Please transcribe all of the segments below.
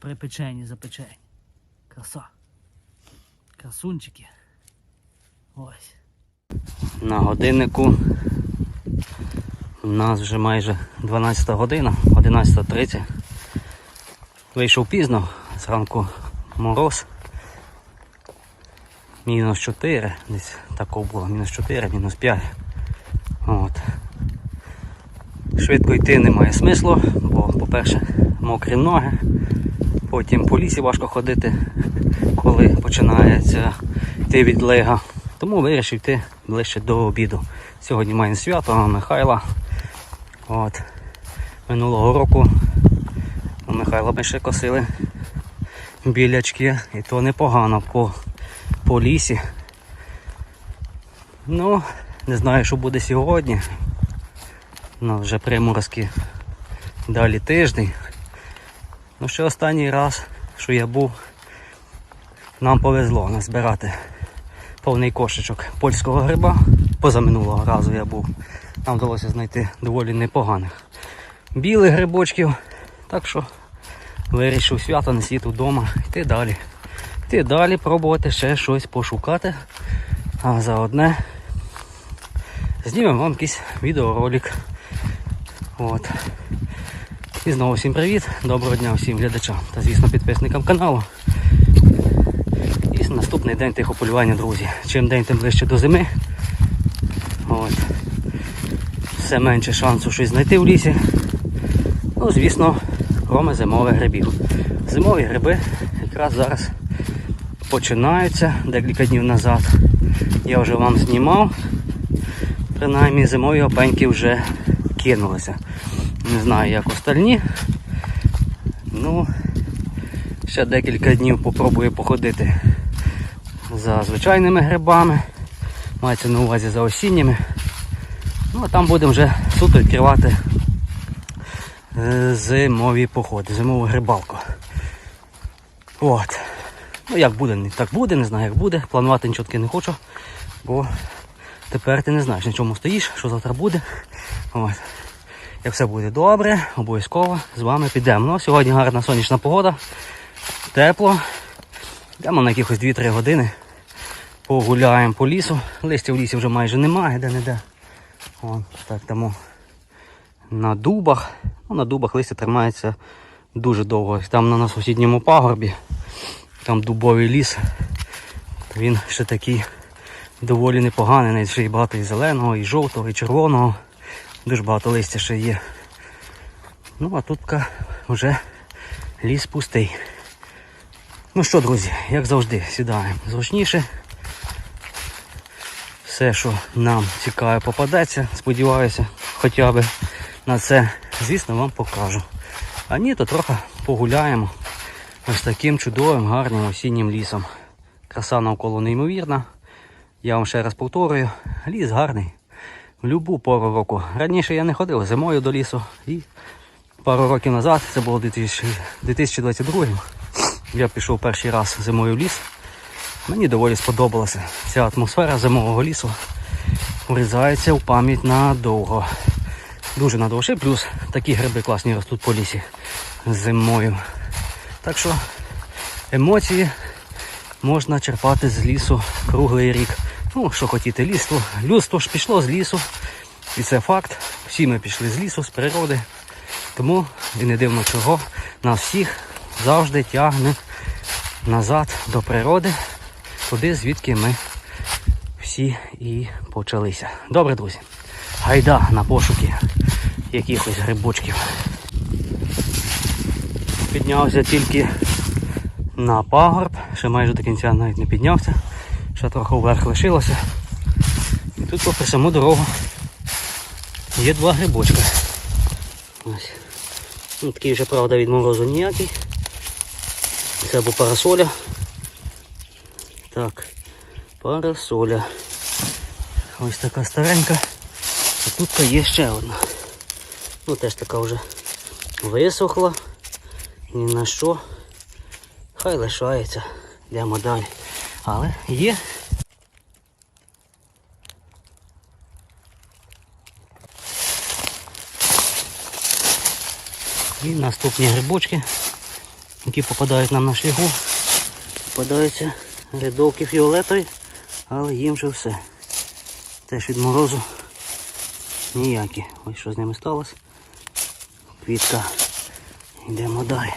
Припечені, запечені. Краса. Красунчики. Ось. На годиннику у нас вже майже 12 година, 11.30. Вийшов пізно, зранку мороз. Мінус 4, десь такого було, мінус 4, мінус 5. От. Швидко йти немає смислу, бо, по-перше, мокрі ноги, потім по лісі важко ходити, коли починається йти відлига. Тому вирішив йти ближче до обіду. Сьогодні маємо свято Михайла. От. Минулого року у Михайла ми ще косили білячки, і то непогано по, по лісі. Ну, не знаю, що буде сьогодні. Ну, вже приморозки далі тиждень. Ну, ще останній раз, що я був, нам повезло назбирати повний кошечок польського гриба. Позаминулого разу я був. Нам вдалося знайти доволі непоганих білих грибочків. Так що вирішив свято не сидіти вдома, йти далі. Йти далі, пробувати ще щось пошукати. А заодне знімемо вам якийсь відеоролик. От. І знову всім привіт, доброго дня всім глядачам та звісно підписникам каналу. І наступний день тихого полювання, друзі. Чим день, тим ближче до зими. От. Все менше шансу щось знайти в лісі. Ну, звісно, кроме зимових грибів. Зимові гриби якраз зараз починаються декілька днів назад. Я вже вам знімав. Принаймні зимові опеньки вже кинулися. Не знаю, як остальні. Ну, ще декілька днів попробую походити за звичайними грибами. Мається на увазі за осінніми. Ну а там будемо вже суто відкривати е, зимові походи, зимову грибалку. От. Ну як буде, так буде, не знаю як буде. Планувати нічого не хочу, бо тепер ти не знаєш, на чому стоїш, що завтра буде. От. Як все буде добре, обов'язково з вами підемо. Ну, сьогодні гарна сонячна погода, тепло. Йдемо на якихось 2-3 години. Погуляємо по лісу. Листя в лісі вже майже немає, де-не-де. Так тому на дубах. Ну, на дубах листя тримається дуже довго. Там на сусідньому пагорбі, там дубовий ліс. Він ще такий доволі непоганий, навіть ще й багато і зеленого, і жовтого, і червоного. Дуже багато листя ще є. Ну а тут вже ліс пустий. Ну що, друзі, як завжди, сідаємо зручніше. Все, що нам цікаве, попадеться, сподіваюся, хоча б на це, звісно, вам покажу. А ні, то трохи погуляємо ось таким чудовим, гарним осіннім лісом. Краса навколо неймовірна. Я вам ще раз повторюю, ліс гарний будь-яку пору року. Раніше я не ходив зимою до лісу і пару років назад, це було 2000 2022 я пішов перший раз зимою в ліс. Мені доволі сподобалася ця атмосфера зимового лісу. Врізається в пам'ять надовго. Дуже надовго. Ще плюс такі гриби класні ростуть по лісі зимою. Так що емоції можна черпати з лісу круглий рік. Ну, що хотіти, ліство. Людство ж пішло з лісу. І це факт. Всі ми пішли з лісу, з природи. Тому і не дивно чого нас всіх завжди тягне назад до природи, туди, звідки ми всі і почалися. Добре, друзі. Гайда на пошуки якихось грибочків. Піднявся тільки на пагорб, ще майже до кінця навіть не піднявся, ще трохи вверх лишилося. І тут попри саму дорогу є два грибочка. Ось. Ну, такий вже, правда, від морозу ніякий. Це або парасоля. Так, парасоля. Ось така старенька. А тут є ще одна. Ну теж така вже висохла. Ні на що. Хай лишається. Йдемо далі. Але є. І наступні грибочки які попадають нам на шлігу. Попадаються рядовки фіолетові, але їм вже все. Теж від морозу ніякі. Ось що з ними сталося. Квітка. Йдемо далі.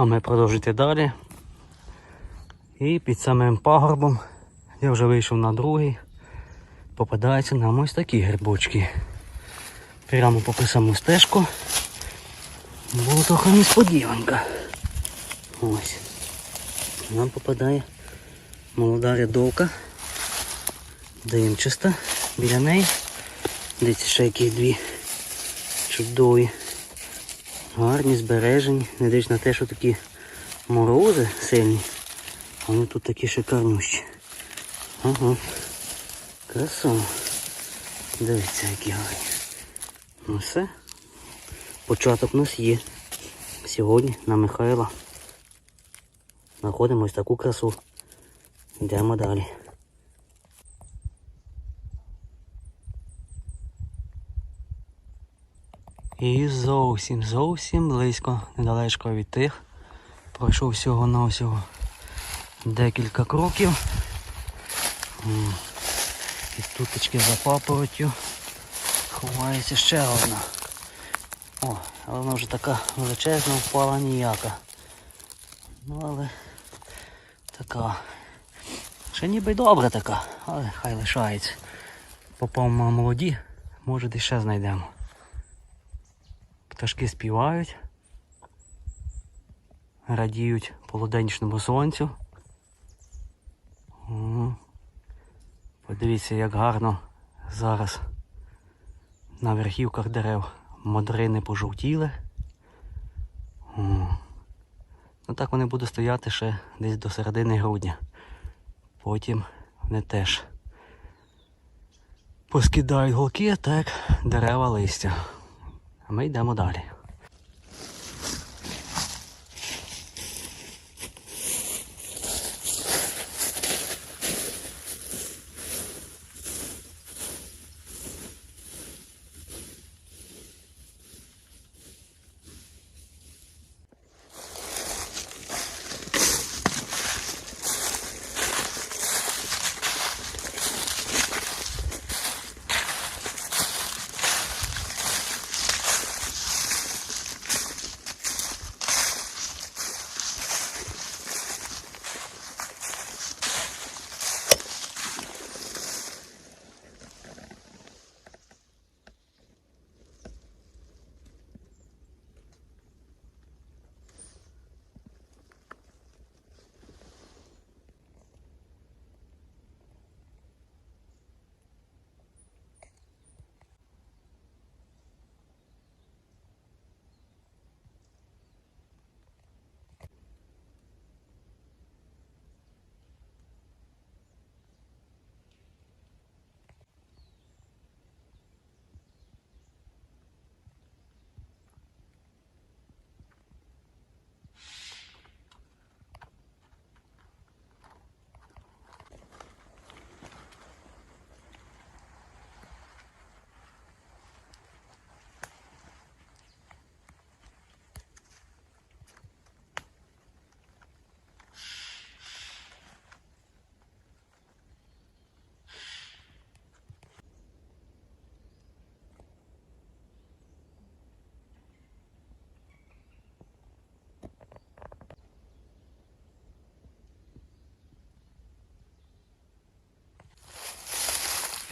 А ми продовжуйте далі. І під самим пагорбом я вже вийшов на другий. Попадаються нам ось такі грибочки. Прямо по саму стежку. Було трохи несподіванка. Ось. Нам попадає молода рядовка. Димчиста. Біля неї. Дивіться, ще які дві чудові. Гарні, збережені, не дивлячись на те, що такі морози сильні. Вони тут такі шикарнющі. Ага. Краса. Дивіться, які гарні. Ну все. Початок у нас є. Сьогодні на Михайла. Знаходимо ось таку красу. Йдемо далі. І зовсім, зовсім близько, недалечко від тих. Пройшов всього на всього декілька кроків. І тутечки за папоротю ховається ще одна. О, але вона вже така величезна, впала ніяка. Ну але така. Ще ніби добра така, але хай лишається. Попав молоді, може десь ще знайдемо. Пташки співають, радіють полуденнішньому сонцю. Подивіться, як гарно зараз на верхівках дерев модрини пожовтіли. Ну так вони будуть стояти ще десь до середини грудня. Потім вони теж поскидають голки, так дерева листя. А ми йдемо далі.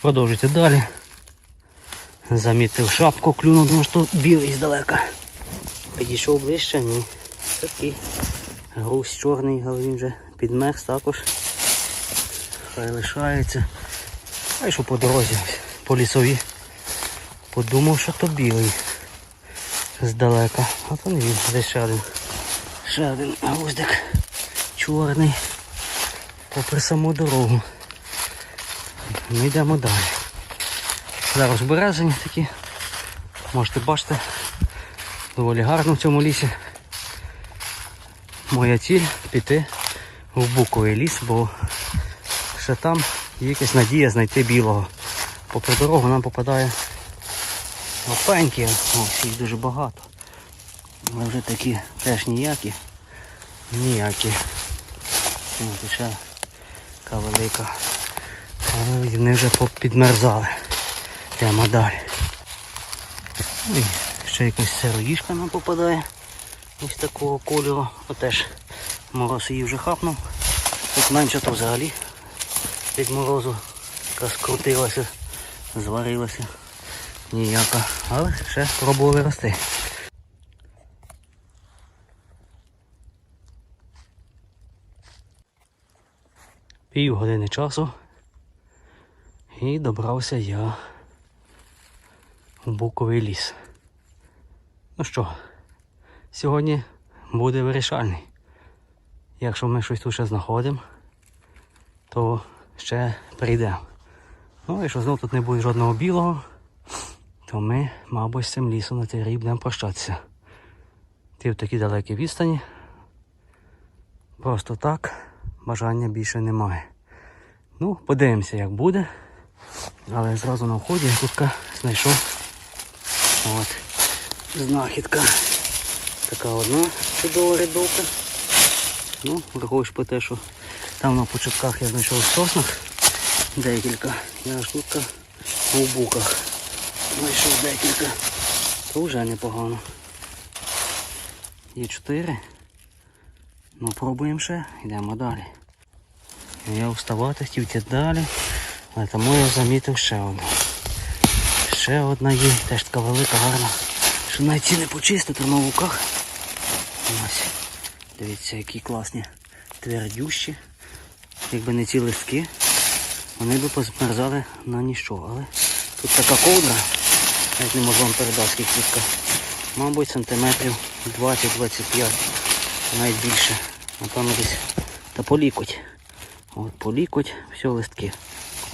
Продовжуйте далі. Замітив шапку, клюнув, тому що білий здалека. Підійшов ближче, ні. Такий груз чорний, але він вже підмерз також. Хай лишається. А йшов по дорозі по лісові. Подумав, що то білий здалека. А то не він. Десь ще один. Ще один гвоздик чорний. Попри саму дорогу. Ми йдемо далі. Зараз березень такі. Можете бачити. Доволі гарно в цьому лісі. Моя ціль піти в буковий ліс, бо ще там є якась надія знайти білого. Попри дорогу нам попадає опеньки, ось їх дуже багато. Але вже такі теж ніякі. Ніякі. Ось ще велика. Але вони вже підмерзали. Йдемо далі. Ой, ще якась сироїшка нам попадає. Ось такого кольору. Отеж мороз її вже хапнув. Тут менше то взагалі від морозу яка скрутилася, зварилася. Ніяка. Але ще пробували рости. Пів години часу і добрався я в Буковий ліс. Ну що, сьогодні буде вирішальний. Якщо ми щось тут ще знаходимо, то ще прийдемо. Ну, якщо знов тут не буде жодного білого, то ми, мабуть, з цим лісом на рік будемо прощатися. Ти в такій далекій відстані. Просто так бажання більше немає. Ну, подивимося, як буде. Але зразу на вході я тут знайшов от, знахідка. Така одна чудова рядовка. Ну, враховуючи по те, що там на початках я знайшов в соснах декілька. Я ж тут у буках знайшов декілька. То вже непогано. Є чотири. Ну пробуємо ще, йдемо далі. Я вставати хотів далі, але тому я замітив ще одну. Ще одна є, теж така велика, гарна. Що навіть ці не почистити на луках. Ось. Дивіться, які класні твердющі. Якби не ці листки, вони б позмерзали на ніщо. Але тут така ковдра, навіть не можу вам передати скільки тут. Мабуть, сантиметрів 20-25, навіть більше. Напевно десь та полікоть. От полікоть, все листки.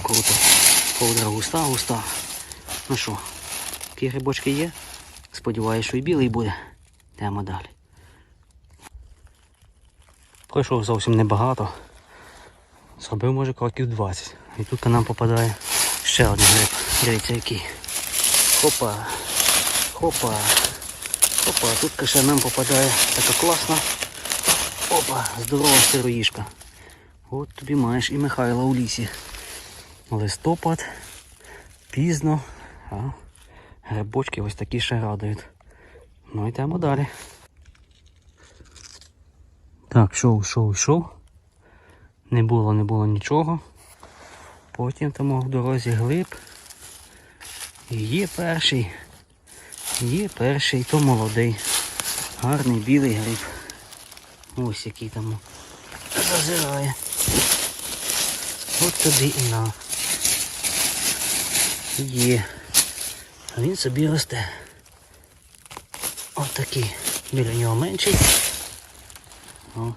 Круто. Ковдра густа, густа. Ну що, такі грибочки є? Сподіваюсь, що і білий буде. Йдемо далі. Пройшов зовсім небагато. Зробив може кроків 20. І тут нам попадає ще один гриб. Дивіться який. Хопа. Хопа. Хопа. Тут ще нам попадає така класна. Опа, здорова сироїшка. От тобі маєш і Михайла у лісі. Листопад. Пізно. А грибочки ось такі ще радують. Ну йдемо далі. Так, йшов, йшов, йшов. Не було, не було нічого. Потім там в дорозі глиб. Є перший. Є перший, то молодий. Гарний білий гриб. Ось який там зазирає. От тобі і на. Є. А він собі росте. Ось такий. Біля нього менший. О,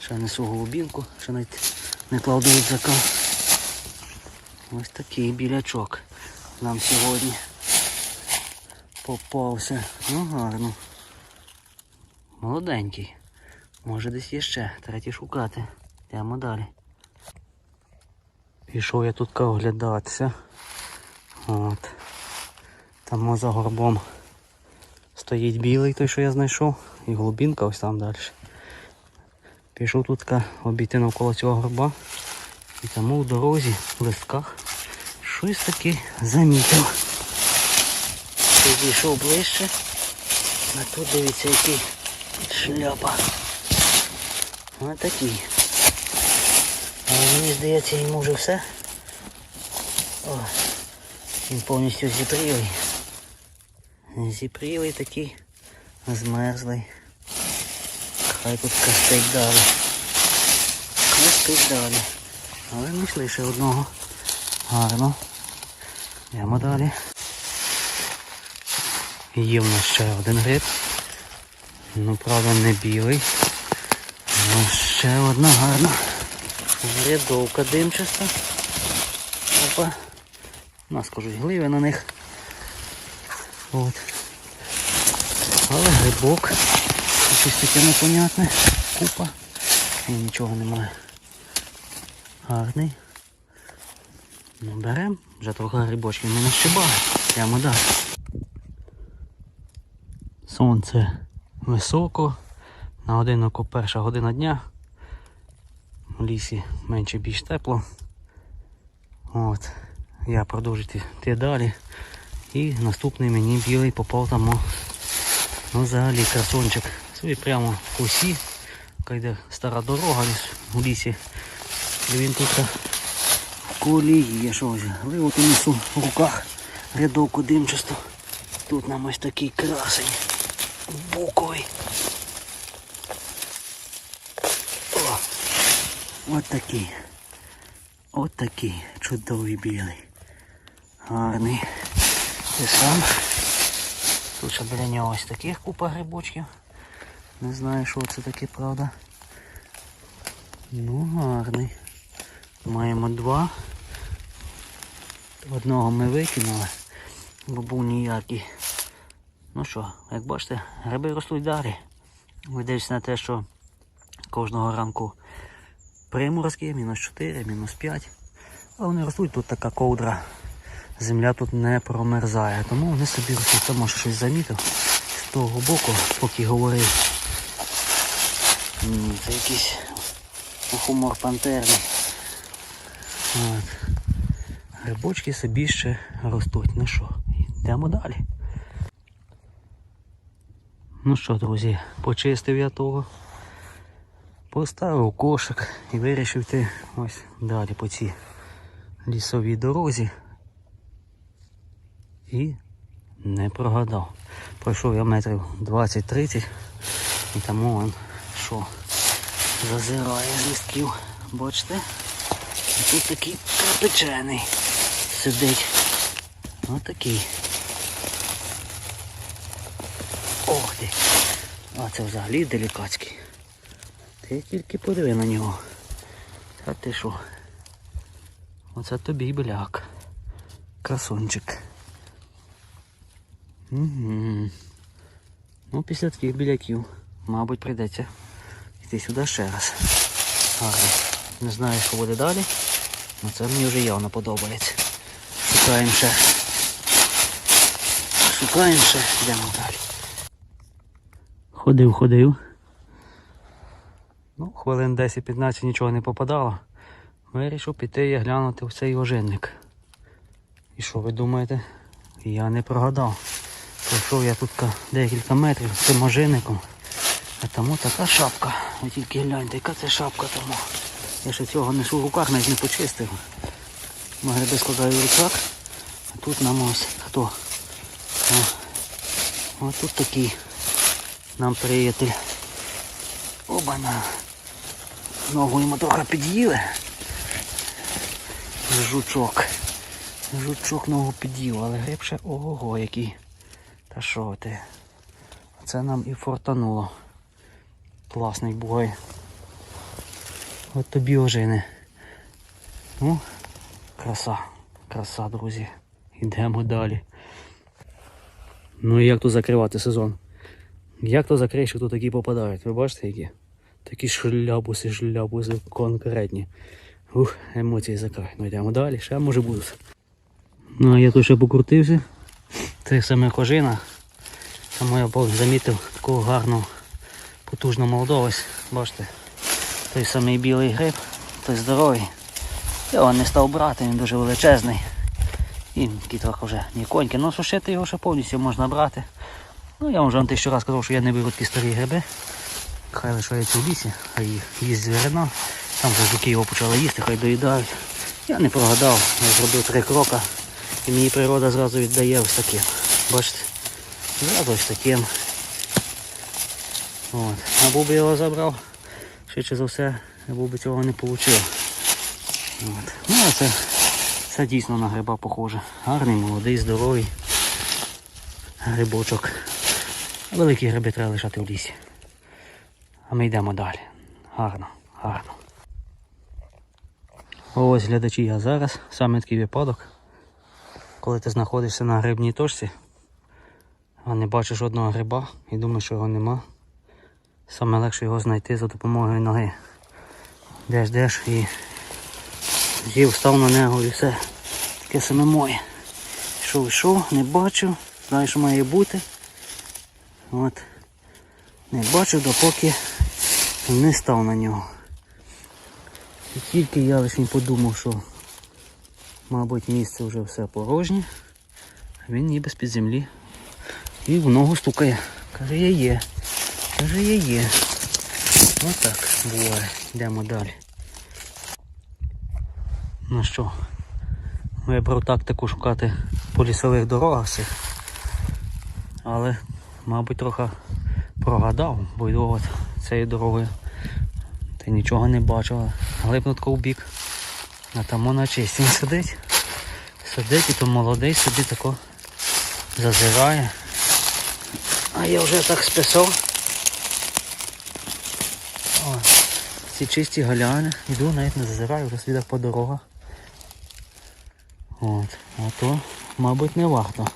ще несу голубінку, ще навіть не кладу рюкзака. Ось такий білячок нам сьогодні попався. Ну гарно. Молоденький. Може десь є ще, третій шукати. Йдемо далі. Пішов я тут оглядатися. От. Там за горбом стоїть білий той, що я знайшов, і голубінка ось там далі. Пішов тут обійти навколо цього горба. І тому в дорозі, в листках, щось таке замітив. Підійшов ближче. А тут дивіться який шляпа. Ось такий. Мені здається йому вже все. О, він повністю зіпрілий. Зіпрілий такий, змерзлий. Хай тут кастить далі. Кастить далі. Але знайшли ще одного Гарно. Йдемо далі. Є в нас ще один гриб. Ну, правда, не білий. Ну, ще одна гарна. Рядовка димчаста. Опа. У нас кажуть гливи на них. От. Але грибок. Щось таке непонятне. Купа. І нічого немає. Гарний. Ну, беремо. Вже трохи грибочків ми нащибали. Прямо далі. Сонце високо. На годиннику перша година дня. В лісі менше більш тепло. От. Я продовжую йти далі. І наступний мені білий попав там. Ну взагалі красончик. Собі прямо в косі. Яка йде стара дорога у лісі. І він тут а, в колії є що ось. Гливу ту несу в руках. Рядовку димчасту. Тут нам ось такий красень. Буковий. О, от такий. От такий чудовий білий. Гарний. Ти. Тут ще біля нього ось таких купа грибочків. Не знаю, що це таке, правда. Ну, гарний. Маємо два. Одного ми викинули, бо був ніякий. Ну що, як бачите, гриби ростуть далі. Видився на те, що кожного ранку приморозки, мінус 4, мінус 5. А вони ростуть, тут така ковдра. Земля тут не промерзає, тому вони собі ростуть. Там може щось замітив з того боку, поки говорив. Це якийсь хумор пантерний. От. Грибочки собі ще ростуть. Ну що, йдемо далі. Ну що, друзі, почистив я того. Поставив кошик і вирішив йти ось далі по цій лісовій дорозі. І не прогадав. Пройшов я метрів 20-30 і тому он що зазирає з лістків. Бачите? І тут такий печений сидить. Ось такий. Ох ти. А це взагалі делікатський. Ти тільки подиви на нього. Та ти що? Оце тобі біляк. Красунчик. Ну, після таких біляків, мабуть, прийдеться йти сюди ще раз. Гарно. Не знаю, що буде далі. але це мені вже явно подобається. Шукаємо ще. Шукаємо ще, йдемо далі. Ходив, ходив. Ну, хвилин 10-15 нічого не попадало. Вирішив піти і глянути в цей ожинник. І що ви думаєте? Я не прогадав. Пройшов я тут декілька метрів з цим ожинником. А тому така шапка. Ви тільки гляньте, яка це шапка тому. Я ще цього несу в руках, навіть не почистив. Ми гриби складаю в рюкзак. А тут нам ось хто. О, ось тут такий нам приятель. Оба-на. Ногу йому трохи під'їли. Жучок. Жучок ногу під'їв, але гриб ще ого-го який. Та що ти? Це нам і фортануло. Класний бугай. От тобі ожини. Ну, краса, краса, друзі. Йдемо далі. Ну і як тут закривати сезон? Як то закриєш, що тут такі попадають? Ви бачите які? Такі шляпуси, шляпуси конкретні. Ух, емоції закрай. Ну йдемо далі, ще може будуть. Ну а я тут ще покрутився. Це саме кожина. Тому я замітив такого гарного, потужного молодого. Бачите, той самий білий гриб, той здоровий. Я його не став брати, він дуже величезний. І трохи вже ніконький. Ну сушити його ще повністю можна брати. Ну я вам вже тисячу раз казав, що я не беру такі старі гриби. Хай лишаються в лісі, хай їх їсть звірина. Там вже жуки його почали їсти, хай доїдають. Я не прогадав, я зробив три кроки. І мені природа зразу віддає ось таким. Бачите? Зразу ось таким. От. Або би його забрав, швидше за все, або би цього не отримав. От. Ну а це Це дійсно на гриба похоже. Гарний, молодий, здоровий грибочок. Великі гриби треба лишати в лісі. А ми йдемо далі. Гарно, гарно. Ось глядачі, я зараз саме такий випадок, коли ти знаходишся на грибній точці, а не бачиш жодного гриба і думаєш, що його нема. Саме легше його знайти за допомогою ноги. Деш, деш і з'їв, став на нього і все. Таке саме моє. Йшов, йшов, не бачив, знаю, що має бути. От. Не бачив, допоки не став на нього. І тільки я лише подумав, що мабуть місце вже все порожнє, він ніби з-під землі. І в ногу стукає. Каже, я є. Каже, я є. Отак буває. Йдемо далі. Ну що, вибрав тактику шукати по лісових дорогах всіх. Але, мабуть, трохи прогадав, бо цією дорогою. Й нічого не бачила. Глибно в бік. А там на чисті сидить. Сидить і то молодий собі тако зазирає. А я вже так списав. О, ці чисті галяни. Йду, навіть не зазираю, вже слідах по дорогах. От, а то, мабуть, не варто.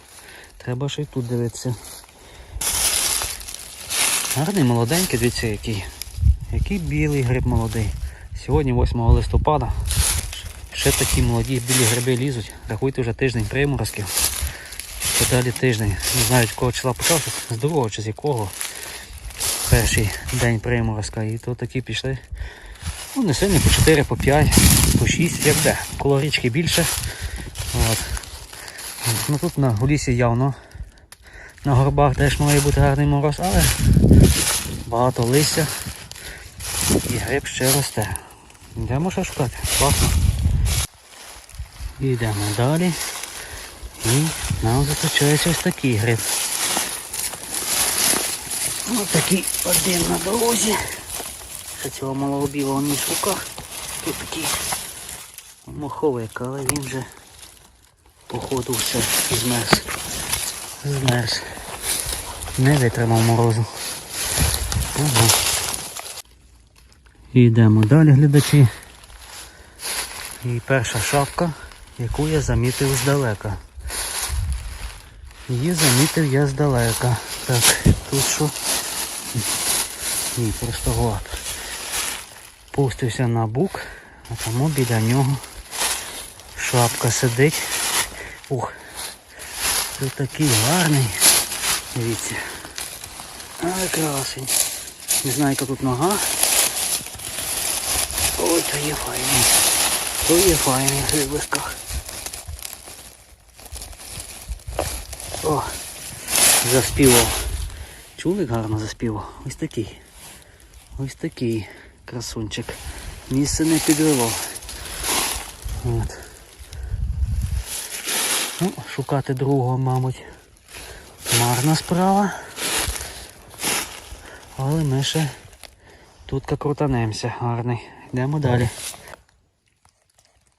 Треба ще й тут дивитися. Гарний молоденький, дивіться який. Який білий гриб молодий. Сьогодні 8 листопада. Ще такі молоді білі гриби лізуть. Рахуйте вже тиждень приморозків. Подалі тиждень. Не знаю, з якого числа почався, з другого чи з якого. Перший день приморозка. І то такі пішли. Ну, не сильно по 4, по 5, по 6, як де. Коло річки більше. От. Ну тут на лісі явно на горбах теж має бути гарний мороз, але багато листя і гриб ще росте. Йдемо ще шукати. Класно. Йдемо далі. І нам зустрічається ось такий гриб. Ось такий один на дорозі. Ще цього малого білого не шукав. Тут такий моховик, але він вже походу все змерз. Змерз. Не витримав морозу. Ага. Йдемо далі, глядачі. І перша шапка, яку я замітив здалека. Її замітив я здалека. Так, тут що? Ні, просто гладко. Пустився на бук, а тому біля нього шапка сидить. Ух, тут такий гарний. Дивіться. Ай, красень. Не знаю, яка тут нога. Ой, то є файний. То є файний в грибисках. О, заспівав. Чулик гарно заспівав. Ось такий. Ось такий красунчик. Місце не підвело. От. Ну, шукати другого, мабуть, марна справа. Але ми ще тут крутанемося гарний. Йдемо далі.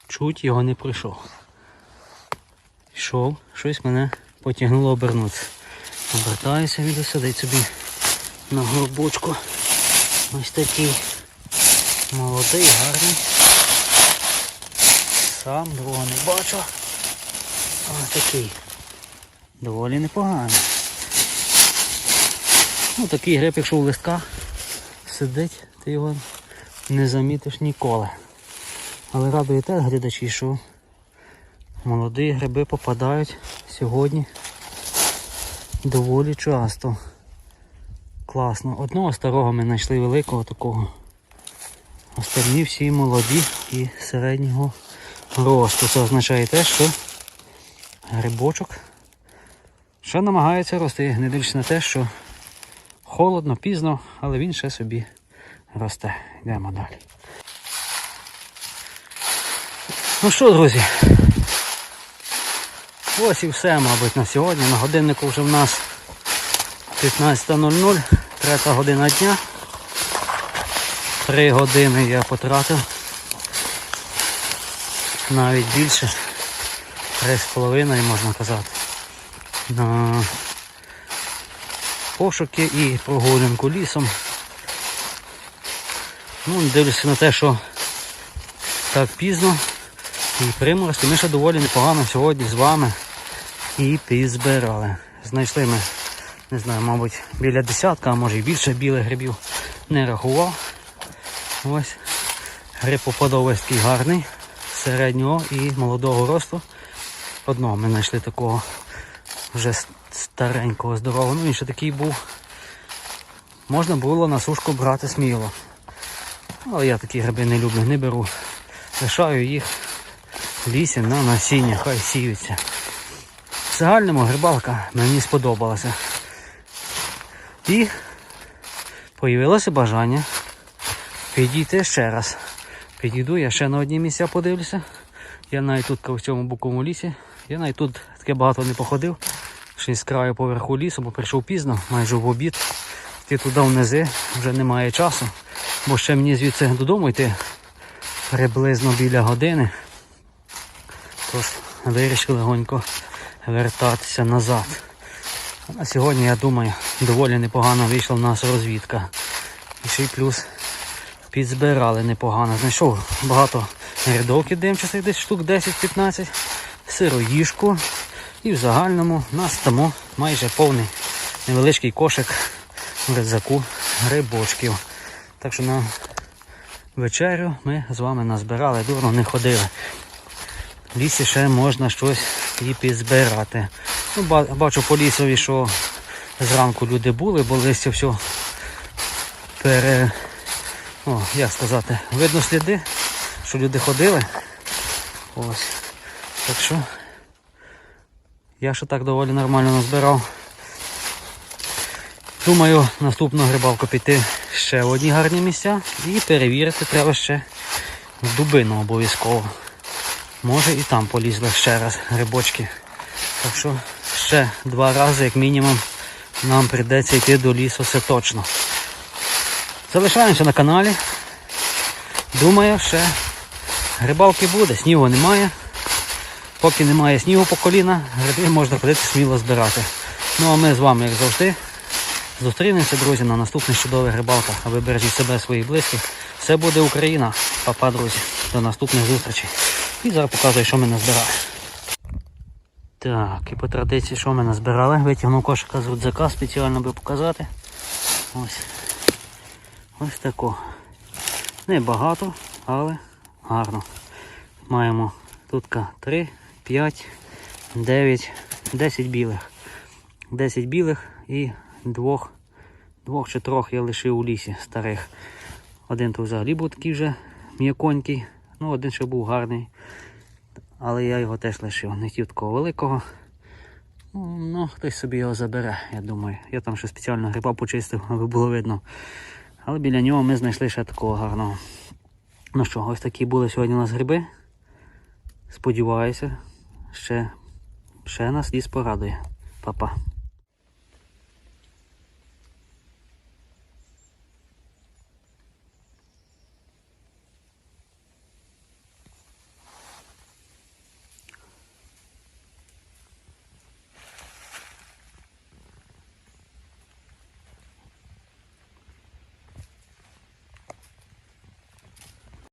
Чуть його не прийшов. Йшов, щось мене потягнуло обернутися. Обертаюся, він сидить собі на горбочку. Ось такий молодий, гарний. Сам другого не бачу. Ось такий. Доволі непоганий. Ну такий гриб, якщо в листках сидить, ти його не замітиш ніколи. Але радує те, глядачі, що молоді гриби попадають сьогодні доволі часто. Класно. Одного старого ми знайшли великого такого. Остальні всі молоді і середнього росту. Це означає те, що грибочок ще намагається рости, не дивлячись на те, що холодно, пізно, але він ще собі росте. Йдемо далі. Ну що, друзі? Ось і все, мабуть, на сьогодні. На годиннику вже в нас 15.00, третя година дня. Три години я потратив. Навіть більше три з половиною, можна казати. На пошуки і прогулянку лісом. Ну, дивлюся на те, що так пізно і приморозки. Ми ще доволі непогано сьогодні з вами і підзбирали. Знайшли ми, не знаю, мабуть, біля десятка, а може і більше білих грибів. Не рахував. Ось. Гриб гарний, середнього і молодого росту. Одного ми знайшли такого вже старенького, здорового. Ну він ще такий був. Можна було на сушку брати сміло. Але я такі гриби не люблю, не беру. Лишаю їх в лісі на насіння, хай сіються. Загальному грибалка мені сподобалася. І появилося бажання підійти ще раз. Підійду, я ще на одні місця подивлюся. Я навіть тут в цьому буковому лісі. Я навіть тут таке багато не походив. Ще з краю поверху лісу, бо прийшов пізно, майже в обід. Йти туди внизи, вже немає часу. Бо ще мені звідси додому йти приблизно біля години. Тож вирішив легонько вертатися назад. На сьогодні, я думаю, доволі непогано вийшла в нас розвідка. І ще й плюс підзбирали непогано. Знайшов багато рядовків димчастих, десь штук 10-15, сироїжку. І в загальному нас тому майже повний невеличкий кошик в рюкзаку грибочків. Так що на вечерю ми з вами назбирали, дурно не ходили. В лісі ще можна щось і підзбирати. Ну, бачу по лісові, що зранку люди були, бо листя все пере. О, як сказати, видно сліди, що люди ходили. Ось. Так що я ще так доволі нормально назбирав. Думаю, наступну грибалку піти ще в одні гарні місця і перевірити треба ще в дубину обов'язково. Може і там полізли ще раз грибочки. Так що ще два рази, як мінімум, нам прийдеться йти до лісу, це точно. Залишаємося на каналі. Думаю, ще грибалки буде, снігу немає. Поки немає снігу по коліна, гриби можна ходити сміло збирати. Ну а ми з вами, як завжди, зустрінемося, друзі, на наступних чудових рибалках. А ви бережіть себе, своїх близьких. Все буде Україна. Па-па, друзі. До наступних зустрічей. І зараз показую, що ми назбирали. Так, і по традиції, що ми назбирали. Витягнув кошика з рюкзака спеціально би показати. Ось. Ось тако. Небагато, але гарно. Маємо тут 3, 5, 9, 10 білих. 10 білих і двох, двох чи трьох я лишив у лісі старих. Один то взагалі був такий вже м'яконький, ну один ще був гарний. Але я його теж лишив. Не хотів такого великого. Ну, Ну, хтось собі його забере, я думаю. Я там ще спеціально гриба почистив, аби було видно. Але біля нього ми знайшли ще такого гарного. Ну що, ось такі були сьогодні у нас гриби. Сподіваюся, ще, ще нас ліс порадує. Па-па.